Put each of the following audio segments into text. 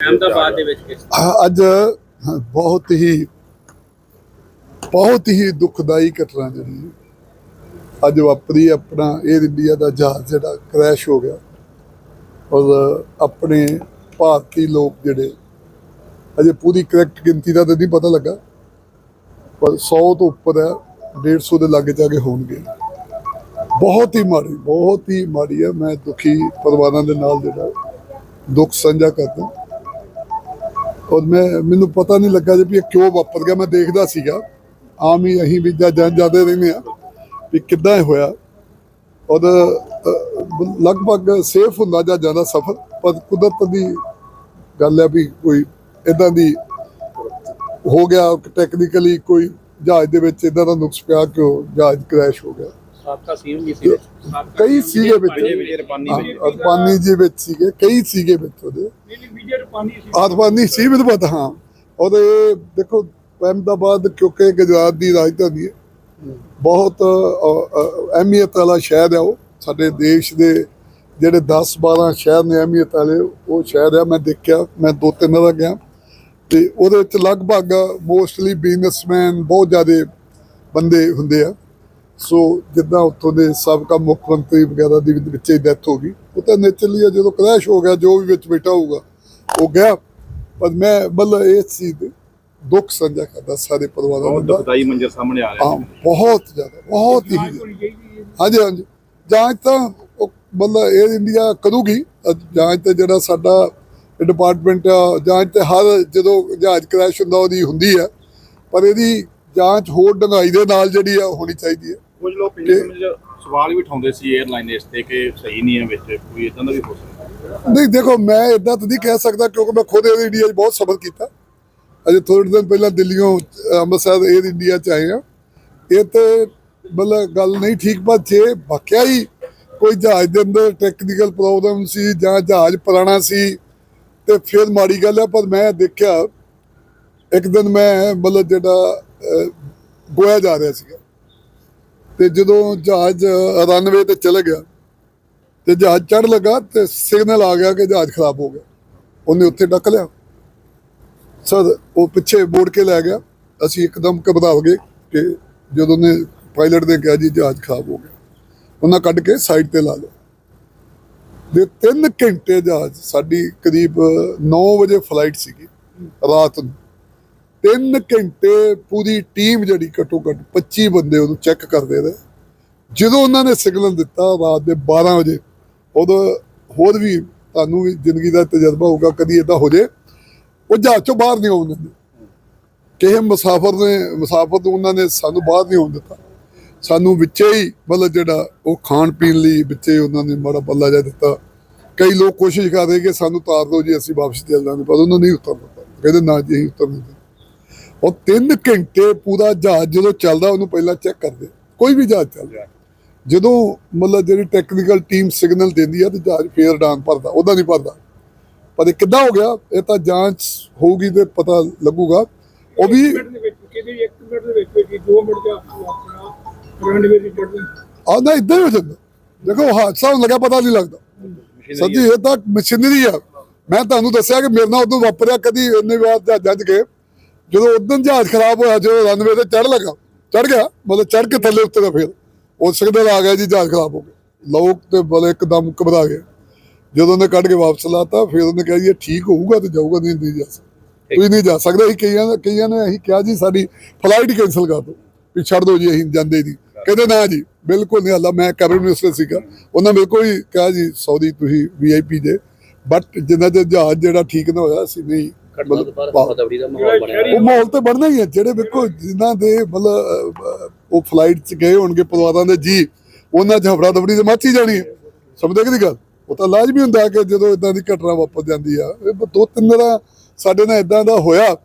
ਅਹਿਮਦਾਬਾਦ ਦੇ ਵਿੱਚ ਅੱਜ ਬਹੁਤ ਹੀ ਬਹੁਤ ਹੀ ਦੁਖਦਾਈ ਘਟਨਾ ਜਿਹੜੀ ਅੱਜ ਵਾਪਰੀ ਆਪਣਾ 에ਅਰ ਇੰਡੀਆ ਦਾ ਜਹਾਜ਼ ਜਿਹੜਾ ਕ੍ਰੈਸ਼ ਹੋ ਗਿਆ। ਔਰ ਆਪਣੇ ਭਾਰਤੀ ਲੋਕ ਜਿਹੜੇ, ਅਜੇ ਪੂਰੀ ਕਰੈਕਟ ਗਿਣਤੀ ਦਾ ਤਾਂ ਨਹੀਂ ਪਤਾ ਲੱਗਾ। ਪਰ 100 ਤੋਂ ਉੱਪਰ ਹੈ 150 ਦੇ ਲਾਗੇ ਜਾ ਕੇ ਹੋਣਗੇ। ਬਹੁਤ ਹੀ ਮਾੜੀ, ਬਹੁਤ ਹੀ ਮਾੜੀ ਹੈ। ਮੈਂ ਦੁਖੀ ਪਰਿਵਾਰਾਂ ਦੇ ਨਾਲ ਜਿਹੜਾ ਦੁੱਖ ਸਾਂਝਾ ਕਰਦਾ। ਔਰ ਮੈਂ, ਮੈਨੂੰ ਪਤਾ ਨਹੀਂ ਲੱਗਾ ਜੇ ਇਹ ਕਿਉਂ ਵਾਪਰ ਗਿਆ। ਮੈਂ ਦੇਖਦਾ ਸੀਗਾ। ਆਮ ਹੀ ਅਸੀਂ ਵੀ ਜਾਂ ਜਾਂਦੇ ਰਹਿੰਦੇ ਆ ਵੀ ਕਿੱਦਾਂ ਹੋਇਆ। ਔਰ ਲਗਭਗ ਸੇਫ ਹੁੰਦਾ ਜਾਂ ਜ਼ਿਆਦਾ ਸਫਰ ਪਰ ਕੁਦਰਤ ਦੀ ਗੱਲ ਹੈ ਵੀ ਕੋਈ ਇਦਾਂ ਦੀ ਹੋ ਗਿਆ। ਟੈਕਨੀਕਲੀ ਕੋਈ ਜਹਾਜ਼ ਦੇ ਵਿੱਚ ਇਦਾਂ ਦਾ ਨੁਕਸ ਪਿਆ ਕਿ ਉਹ ਜਹਾਜ਼ ਕ੍ਰੈਸ਼ ਹੋ ਗਿਆ। ਸਾਬਕਾ ਸੀਐਮ ਵੀ ਸੀ। ਵਿੱਚ ਸਾਬਕਾ ਕਈ ਸੀਗੇ ਵਿੱਚ। ਵਿਜੇ ਵਿਜੇ ਰੁਪਾਨੀ ਹਾਂ, ਵਿੱਚ ਅਰਬਾਨੀ ਜੀ ਵਿੱਚ ਸੀਗੇ ਕਈ ਸੀਗੇ ਵਿੱਚ ਉਹਦੇ। ਆਤਮਾਨੀ ਸੀ। ਪਤਾ ਹਾਂ ਉਹਦੇ ਦੇਖੋ ਅਹਿਮਦਾਬਾਦ ਕਿਉਂਕਿ ਗੁਜਰਾਤ ਦੀ ਰਾਜਧਾਨੀ ਹੈ। ਬਹੁਤ ਅਹਿਮੀਅਤ ਵਾਲਾ ਸ਼ਹਿਰ ਹੈ ਉਹ। ਸਾਡੇ ਦੇਸ਼ ਦੇ ਜਿਹੜੇ 10 12 ਸ਼ਹਿਰ ਨੇ ਅਹਿਮੀਅਤ ਵਾਲੇ ਉਹ ਸ਼ਹਿਰ ਹੈ। ਮੈਂ ਦੇਖਿਆ ਮੈਂ ਦੋ ਤਿੰਨ ਵਾਰ ਗਿਆ। ਤੇ ਉਹਦੇ ਵਿੱਚ ਲਗਭਗ ਮੋਸਟਲੀ ਬਿਜ਼ਨਸਮੈਨ ਬਹੁਤ ਜ਼ਿਆਦੇ ਬੰਦੇ ਹੁੰਦੇ ਆ। ਸੋ ਜਿੱਦਾਂ ਉੱਥੋਂ ਦੇ ਸਾਬਕਾ ਮੁੱਖ ਮੰਤਰੀ ਵਗੈਰਾ ਦੀ ਵਿੱਚ ਹੀ ਡੈਥ ਹੋ ਗਈ ਉਹ ਤਾਂ ਨੇਚਰਲੀ ਆ ਜਦੋਂ ਕ੍ਰੈਸ਼ ਹੋ ਗਿਆ ਜੋ ਵੀ ਵਿੱਚ ਬੈਠਾ ਹੋਊਗਾ ਉਹ ਗਿਆ। ਪਰ ਮੈਂ ਮਤਲਬ ਇਸ ਚੀਜ਼ ਦੇ ਦੁੱਖ ਸਾਂਝਾ ਕਰਦਾ ਸਾਰੇ ਪਰਿਵਾਰਾਂ ਬਹੁਤ ਦਾ ਦੁਖਦਾਈ ਮੰਜ਼ਰ ਸਾਹਮਣੇ ਆ ਰਿਹਾ ਹਾਂ ਬਹੁਤ ਜ਼ਿਆਦਾ ਬਹੁਤ ਹੀ ਹਾਂਜੀ ਹਾਂਜੀ। ਜਾਂਚ ਤਾਂ ਉਹ ਮਤਲਬ 에ਅਰ ਇੰਡੀਆ ਕਰੂਗੀ ਜਾਂਚ ਤੇ ਜਿਹੜਾ ਸਾਡਾ ਡਿਪਾਰਟਮੈਂਟ ਆ ਜਾਂਚ ਤੇ ਹਰ ਜਦੋਂ ਜਹਾਜ਼ ਕ੍ਰੈਸ਼ ਹੁੰਦਾ ਉਹਦੀ ਹੁੰਦੀ ਹੈ ਪਰ ਇਹਦੀ ਜਾਂਚ ਹੋਰ ਡੰਗਾਈ ਦੇ ਨਾਲ ਜਿਹੜੀ ਆ ਹੋਣੀ ਚਾਹੀਦੀ ਹੈ ਕੁਝ ਲੋਕ ਪਿਛਲੇ ਸਮੇਂ ਸਵਾਲ ਵੀ ਉਠਾਉਂਦੇ ਸੀ 에ਅਰਲਾਈਨ ਇਸ ਤੇ ਕਿ ਸਹੀ ਨਹੀਂ ਹੈ ਵਿੱਚ ਕੋਈ ਇਦਾਂ ਦਾ ਵੀ ਹੋ ਸਕਦਾ? ਨਹੀਂ ਦੇਖੋ ਮੈਂ ਇਦਾਂ ਤਾਂ ਨਹੀਂ ਕਹਿ ਸਕਦਾ ਕਿਉਂਕਿ ਮੈਂ ਖੁਦ ਇਹ ਇੰਡੀਆ 'ਚ ਬਹੁਤ ਸਬਰ ਕੀਤਾ। ਅਜੇ ਥੋੜੇ ਦਿਨ ਪਹਿਲਾਂ ਦਿੱਲੀੋਂ ਅੰਮ੍ਰਿਤਸਰ ਇਹ ਇੰਡੀਆ 'ਚ ਆਏ ਆ ਇਹ ਤੇ ਮਤਲਬ ਗੱਲ ਨਹੀਂ ਠੀਕ ਪਰ ਜੇ ਵਾਕਿਆ ਹੀ ਕੋਈ ਜਹਾਜ਼ ਦੇ ਅੰਦਰ ਟੈਕਨੀਕਲ ਪ੍ਰੋਬਲਮ ਸੀ ਜਾਂ ਜਹਾਜ਼ ਪੁਰਾਣਾ ਸੀ ਤੇ ਫਿਰ ਮਾੜੀ ਗੱਲ ਹੈ ਪਰ ਮੈਂ ਦੇਖਿਆ ਇੱਕ ਦਿਨ ਮੈਂ ਮਤਲਬ ਜਿਹੜਾ ਗੋਇਆ ਜਾ ਰਿਹਾ ਸੀਗਾ। ਤੇ ਜਦੋਂ ਜਹਾਜ਼ ਰਨਵੇ ਤੇ ਚਲੇ ਗਿਆ ਤੇ ਜਹਾਜ਼ ਚੜ ਲਗਾ ਤੇ ਸਿਗਨਲ ਆ ਗਿਆ ਕਿ ਜਹਾਜ਼ ਖਰਾਬ ਹੋ ਗਿਆ। ਉਹਨੇ ਉੱਥੇ ਡੱਕ ਲਿਆ। ਸਰ, ਉਹ ਪਿੱਛੇ ਬੋੜ ਕੇ ਲੈ ਗਿਆ। ਅਸੀਂ ਇੱਕਦਮ ਘਬਰਾ ਗਏ ਕਿ ਜਦੋਂ ਨੇ ਪਾਇਲਟ ਨੇ ਕਿਹਾ ਜੀ ਜਹਾਜ਼ ਖਰਾਬ ਹੋ ਗਿਆ, ਉਹਨਾਂ ਕੱਢ ਕੇ ਸਾਈਡ ਤੇ ਲਾ ਲਿਆ। ਦੇ 3 ਘੰਟੇ ਜਹਾਜ਼ ਸਾਡੀ ਕਰੀਬ 9 ਵਜੇ ਫਲਾਈਟ ਸੀਗੀ, ਰਾਤ ਨੂੰ। 3 ਘੰਟੇ ਪੂਰੀ ਟੀਮ ਜਿਹੜੀ ਘੱਟੋ ਘੱਟ 25 ਬੰਦੇ ਉਹਨੂੰ ਚੈੱਕ ਕਰਦੇ ਰਹੇ ਜਦੋਂ ਉਹਨਾਂ ਨੇ ਸਿਗਨਲ ਦਿੱਤਾ ਰਾਤ ਦੇ 12 ਵਜੇ, ਉਦੋਂ ਹੋਰ ਵੀ ਤੁਹਾਨੂੰ ਵੀ ਜ਼ਿੰਦਗੀ ਦਾ ਤਜਰਬਾ ਹੋਊਗਾ, ਕਦੀ ਇਦਾਂ ਹੋ ਜੇ, ਉਹ ਜਹਾਜ਼ ਚੋਂ ਬਾਹਰ ਨਹੀਂ ਆਉਣ ਦਿੰਦੇ। ਕਿਸੇ ਮੁਸਾਫਰ ਨੇ, ਮੁਸਾਫਰ ਨੂੰ ਉਹਨਾਂ ਨੇ ਸਾਨੂੰ ਬਾਹਰ ਨਹੀਂ ਆਉਣ ਦਿੱਤਾ। ਸਾਨੂੰ ਵਿੱਚੇ ਹੀ ਮਤਲਬ ਜਿਹੜਾ ਉਹ ਖਾਣ ਪੀਣ ਲਈ ਵਿੱਚੇ ਉਹਨਾਂ ਨੇ ਮਾੜਾ ਪੱਲਾ ਜਿਹਾ ਦਿੱਤਾ। ਕਈ ਲੋਕ ਕੋਸ਼ਿਸ਼ ਕਰ ਰਹੇ ਕਿ ਸਾਨੂੰ ਤਾਰ ਦਿਓ ਜੀ, ਅਸੀਂ ਵਾਪਸ ਚੱਲ ਜਾਵਾਂਗੇ ਪਰ ਉਹਨਾਂ ਨਹੀਂ ਉਤਰ ਦਿੱਤਾ। ਕਹਿੰਦੇ ਨਾ ਜੀ, ਅਸੀਂ ਉਤਰ ਨਹੀਂ। ਦਿੰਦੇ। ਉਹ 3 ਘੰਟੇ ਪੂਰਾ ਜਹਾਜ਼ ਜਦੋਂ ਚੱਲਦਾ ਉਹਨੂੰ ਪਹਿਲਾਂ ਚੈੱਕ ਕਰਦੇ। ਕੋਈ ਵੀ ਜਹਾਜ਼ ਚੱਲਦਾ। ਜਦੋਂ ਮਤਲਬ ਜਿਹੜੀ ਟੈਕਨੀਕਲ ਟੀਮ ਸਿਗਨਲ ਦਿੰਦੀ ਆ ਤੇ ਜਹਾਜ਼ ਫੇਰ ਡਾਂਗ ਭਰਦਾ ਉਹਦਾ ਨਹੀਂ ਭਰਦਾ। ਪਰ ਇਹ ਕਿੱਦਾਂ ਹੋ ਗਿਆ ਇਹ ਤਾਂ ਜਾਂਚ ਹੋਊਗੀ ਤੇ ਪਤਾ ਲੱਗੂਗਾ। ਉਹ ਵੀ ਮਿੰਟ ਦੇ ਵਿੱਚ ਕਿਤੇ 1 ਮਿੰਟ ਦੇ ਵਿੱਚ ਵਿੱਚ 2 ਮਿੰਟ ਦਾ ਆਪਣਾ ਰਨਵੇ ਦੀ ਚੜ੍ਹਦੀ। ਆਉਂਦਾ ਇਦਾਂ ਹੀ ਜਾਂਦਾ। ਦੇਖੋ ਹਾਦਸਾ ਹੋਣ ਲੱਗਾ ਪਤਾ ਨਹੀਂ ਲੱਗਦਾ। ਸੱਜੀ ਇਹ ਤਾਂ ਮਸ਼ੀਨਰੀ ਆ। ਮੈਂ ਤੁਹਾਨੂੰ ਦੱਸਿਆ ਕਿ ਮੇਰੇ ਨਾਲ ਉਦੋਂ ਵਾਪਰਿਆ ਕਦੀ ਇੰਨੇ ਵਾਰ 'ਚ ਗਏ। ਜਦੋਂ ਉਦੋਂ ਜਹਾਜ਼ ਖਰਾਬ ਹੋਇਆ ਜਦੋਂ ਰਨਵੇ ਤੇ ਚੜ ਲਗਾ ਚੜ ਗਿਆ ਮਤਲਬ ਚੜ ਕੇ ਥੱਲੇ ਉਤਰਿਆ ਫਿਰ ਉਹ ਸਿਗਨਲ ਆ ਗਿਆ ਜੀ ਜਹਾਜ਼ ਖਰਾਬ ਹੋ ਗਿਆ। ਲੋਕ ਤੇ ਬਲੇ ਇੱਕਦਮ ਘਬਰਾ ਗਏ। ਜਦੋਂ ਉਹਨੇ ਕੱਢ ਕੇ ਵਾਪਸ ਲਾਤਾ ਫਿਰ ਉਹਨੇ ਕਿਹਾ ਜੀ ਇਹ ਠੀਕ ਹੋਊਗਾ ਤੇ ਜਾਊਗਾ ਨਹੀਂ ਨਹੀਂ ਜਾ ਸਕਦਾ। ਕੋਈ ਨਹੀਂ ਜਾ ਸਕਦਾ। ਅਸੀਂ ਕਈਆਂ ਨੇ ਕਈਆਂ ਨੇ ਅਸੀਂ ਕਿਹਾ ਜੀ ਸਾਡੀ ਫਲਾਈਟ ਕੈਨਸਲ ਕਰ ਦਿਓ। ਵੀ ਛੱਡ ਦਿਓ ਜੀ ਅਸੀਂ ਜਾਂਦੇ ਨਹੀਂ। ਕਹਿੰਦੇ ਨਾ ਜੀ ਬਿਲਕੁਲ ਨਹੀਂ ਹੱਲਾ ਮੈਂ ਕੈਬਿਨਟ ਮਿਨਿਸਟਰ ਸੀਗਾ। ਉਹਨਾਂ ਮੇਰੇ ਕੋਲ ਹੀ ਕਿਹਾ ਜੀ ਸੌਦੀ ਤੁਸੀਂ ਵੀਆਈਪੀ ਦੇ। ਬਟ ਜਿੰਨਾ ਜਹਾਜ਼ ਜਿਹੜਾ ਠੀਕ ਨਾ ਹੋਇਆ ਅਸੀਂ ਨਹੀਂ ਘਟਨਾ ਤੋਂ ਬਾਅਦ ਮਤਲਬ ਦਬੜੀ ਦਾ ਮਾਹੌਲ ਬਣਿਆ। ਉਹ ਮਾਹੌਲ ਤੇ ਬਣਨਾ ਹੀ ਹੈ ਜਿਹੜੇ ਵੇਖੋ ਜਿਨ੍ਹਾਂ ਦੇ ਮਤਲਬ ਉਹ ਫਲਾਈਟ 'ਚ ਗਏ ਹੋਣਗੇ ਪਰਿਵਾਰਾਂ ਦੇ ਜੀ ਉਹਨਾਂ 'ਚ ਹਫੜਾ ਦਬੜੀ ਤੇ ਮੱਚ ਹੀ ਜਾਣੀ ਹੈ। ਸਮਝਦੇ ਕਿ ਨਹੀਂ ਗੱਲ? ਉਹ ਤਾਂ ਲਾਜ਼ਮੀ ਹੁੰਦਾ ਕਿ ਜਦੋਂ ਇਦਾਂ ਦੀ ਘਟਨਾ ਵਾਪਰ ਜਾਂਦੀ ਆ। ਇਹ ਦੋ ਤਿੰਨ ਵਾਰ ਸਾਡੇ ਨਾਲ ਇਦਾਂ ਦਾ ਹੋਇਆ।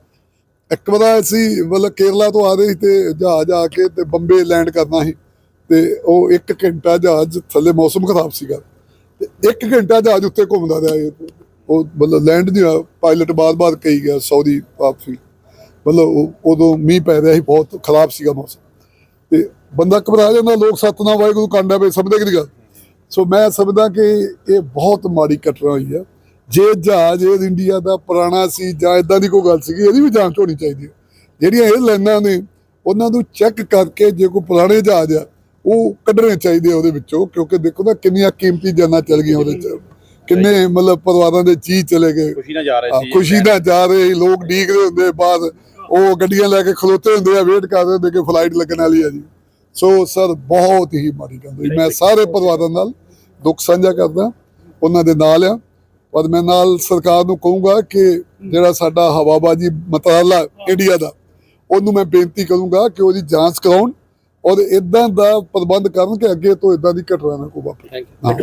ਇੱਕ ਵਾਰ ਅਸੀਂ ਮਤਲਬ ਕੇਰਲਾ ਤੋਂ ਆ ਰਹੇ ਸੀ ਤੇ ਜਹਾਜ਼ ਆ ਕੇ ਤੇ ਬੰਬੇ ਲੈਂਡ ਕਰਨਾ ਸੀ। ਤੇ ਉਹ ਇੱਕ ਘੰਟਾ ਜਹਾਜ਼ ਥੱਲੇ ਮੌਸਮ ਖਰਾਬ ਸੀਗਾ। ਤੇ ਇੱਕ ਘੰਟਾ ਜਹਾਜ਼ ਉੱਤੇ ਘੁੰਮਦਾ ਰਿਹਾ ਇਹ। ਉਹ ਮਤਲਬ ਲੈਂਡ ਨਹੀਂ ਹੋਇਆ ਪਾਇਲਟ ਬਾਰ-ਬਾਰ ਕਹੀ ਗਿਆ ਸੌਦੀ ਵਾਪਸੀ। ਮਤਲਬ ਉਦੋਂ ਮੀਂਹ ਪੈ ਰਿਹਾ ਸੀ, ਬਹੁਤ ਖਰਾਬ ਸੀਗਾ ਮੌਸਮ। ਤੇ ਬੰਦਾ ਘਬਰਾ ਜਾਂਦਾ, ਲੋਕ ਸਤਨਾਮ ਵਾਹਿਗੁਰੂ ਕਾਂਡਾ ਪਏ ਸਮਝਦੇ ਕਿ ਗੱਲ? ਸੋ ਮੈਂ ਸਮਝਦਾ ਕਿ ਇਹ ਬਹੁਤ ਮਾੜੀ ਘਟਨਾ ਹੋਈ ਹੈ ਜੇ ਜਹਾਜ਼ 에ਅਰ ਇੰਡੀਆ ਦਾ ਪੁਰਾਣਾ ਸੀ ਜਾਂ ਇਦਾਂ ਦੀ ਕੋਈ ਗੱਲ ਸੀਗੀ, ਇਹਦੀ ਵੀ ਜਾਂਚ ਹੋਣੀ ਚਾਹੀਦੀ ਹੈ ਜਿਹੜੀਆਂ ਇਹ ਲਾਈਨਾਂ ਨੇ, ਉਹਨਾਂ ਨੂੰ ਚੈੱਕ ਕਰਕੇ ਜੇ ਕੋਈ ਪੁਰਾਣੇ ਜਹਾਜ਼ ਆ, ਉਹ ਕੱਢਣੇ ਚਾਹੀਦੇ ਆ ਉਹਦੇ ਵਿੱਚੋਂ, ਕਿਉਂਕਿ ਦੇਖੋ ਨਾ ਕਿੰਨੀਆਂ ਕੀਮਤੀ ਜਾਨਾਂ ਚਲ ਗਈਆਂ ਉਹਦੇ ਚ। ਕਿੰਨੇ ਮਤਲਬ ਪਰਿਵਾਰਾਂ ਦੇ ਜੀ ਚਲੇ ਗਏ। ਖੁਸ਼ੀ ਨਾਲ ਜਾ ਰਹੇ ਸੀ ਖੁਸ਼ੀ ਨਾਲ ਜਾ ਰਹੇ ਸੀ, ਲੋਕ ਡੀਕਦੇ ਹੁੰਦੇ ਬਾਅਦ ਉਹ ਗੱਡੀਆਂ ਲੈ ਕੇ ਖਲੋਤੇ ਹੁੰਦੇ ਆ ਵੇਟ ਕਰਦੇ ਹੁੰਦੇ ਕਿ ਫਲਾਈਟ ਲੱਗਣ ਵਾਲੀ ਆ ਜੀ। ਸੋ ਸਰ ਬਹੁਤ ਹੀ ਮਾੜੀ ਗੱਲ ਹੋਈ। ਮੈਂ ਸਾਰੇ ਪਰਿਵਾਰਾਂ ਨਾਲ ਦੁੱਖ ਸਾਂਝਾ ਕਰਦਾ ਉਹਨਾਂ ਦੇ ਨਾਲ ਆ। ਪਰ ਮੈਂ ਨਾਲ ਸਰਕਾਰ ਨੂੰ ਕਹੂੰਗਾ ਕਿ ਜਿਹੜਾ ਸਾਡਾ ਹਵਾਬਾਜੀ ਮਤਾਲਾ ਇੰਡੀਆ ਦਾ ਉਹਨੂੰ ਮੈਂ ਬੇਨਤੀ ਕਰੂੰਗਾ ਕਿ ਉਹਦੀ ਜਾਂਚ ਕਰਾਉਣ ਔਰ ਇਦਾਂ ਦਾ ਪ੍ਰਬੰਧ ਕਰਨ ਕਿ ਅੱਗੇ ਤੋਂ ਇਦਾਂ ਦੀ ਘਟਨਾ ਨਾ ਕੋਈ ਵਾਪਰੇ। Thank you